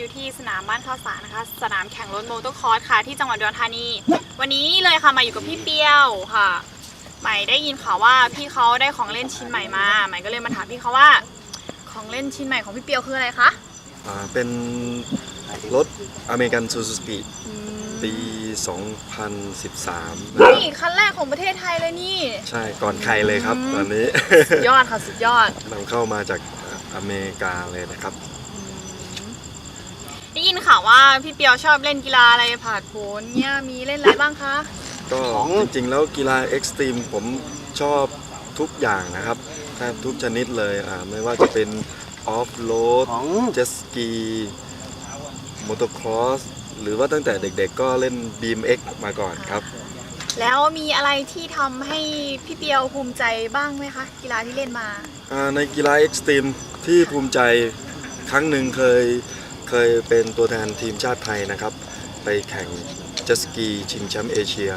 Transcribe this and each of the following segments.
อยู่ที่สนามบ้านข้าวสารนะคะ สนามแข่งรถโมโตคอร์สค่ะที่จังหวัดอุดรธานี วันนี้เลยค่ะมาอยู่กับพี่เปียวค่ะใหม่ได้ยินข่าวว่าพี่เขาได้ของเล่นชิ้นใหม่มาใหม่ก็เลยมาถามพี่เขาว่า ของเล่นชิ้นใหม่ของพี่เปียวคืออะไรคะอ่าเป็นรถอเมริกันซูซูกิปี 2013นี่คันแรกของประเทศไทยเลยนี่ ใช่ก่อนใครเลยครับตอนนี้สุดยอดค่ะสุดยอด นำเข้ามาจากอเมริกาเลยนะครับได้ ยินข่าวว่าพี่เปียวชอบเล่นกีฬาอะไรผาดโผนเนี่ยมีเล่นอะไรบ้างคะ ก็จริงๆแล้วกีฬาเอ็กซ์ตรีมผมชอบทุกอย่างนะครับแทบทุกชนิดเลยอ่าไม่ว่าจะเป็นออฟโรดเจ็ตสกีมอเตอร์ครอสหรือว่าตั้งแต่เด็กๆก็เล่น BMX มาก่อนครับ แล้วมีอะไรที่ทำให้พี่เปียวภูมิใจบ้างไหมคะ กีฬาที่เล่นมาอ่าในกีฬาเอ็กซ์ตรีมที่ภูมิใจครั้งหนึ่งเคย เคยเป็นตัวแทนทีมชาติไทยนะครับ ไปแข่งเจ็ตสกีชิงแชมป์เอเชีย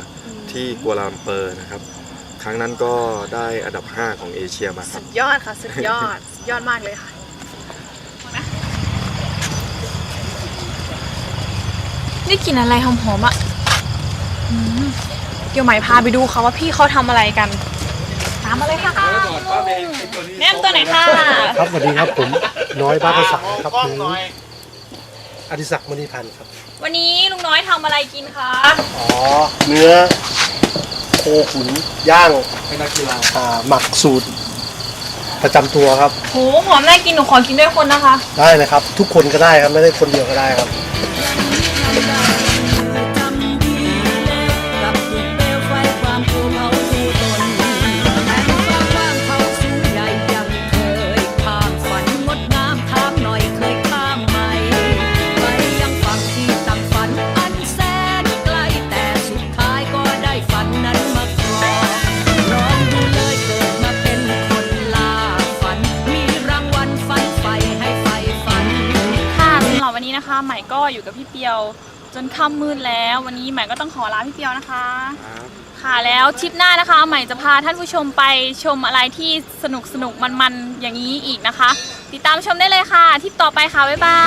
ที่กัวลาลัมเปอร์นะครับ ครั้งนั้นก็ได้อันดับ 5 ของเอเชียมาคสุรับดยอดค่ะ สุดยอด สุดยอดมากเลยค่ะนี่กลินอะไรหอมๆอะอืมเดี๋ยวใหม่พาไปดูค่ะว่าพี่เขาทำอะไรกัน ตามมาเลยค่ะแนะนำตัวไหนอยค่ะ ครับสวัสดีครับผมน้อยบ้านภาษาครับหรื ออดิศักดิ์มณีพันธ์ครับ วันนี้ลุงน้อยทำอะไรกินคะอ๋อ เนื้อโคขุนย่างให้นักกีฬาอ่าหมักสูตร ประจำตัวครับ โหหอมน่ากินหนูขอกินด้วยคนนะคะ ได้เลยครับ ทุกคนก็ได้ครับ ไม่ได้คนเดียวก็ได้ครับจ ใหม่ก็อยู่กับพี่เปียว จนค่ำมืดแล้ว วันนี้ใหม่ก็ต้องขอลาพี่เปียวนะคะค่ะแล้วทริปหน้านะคะ ใหม่จะพาท่านผู้ชมไปชมอะไรที่สนุกสนุกมันๆอย่างนี้อีกนะคะ ติดตามชมได้เลยค่ะทริปต่อไปค่ะบ๊ายบา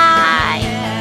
ย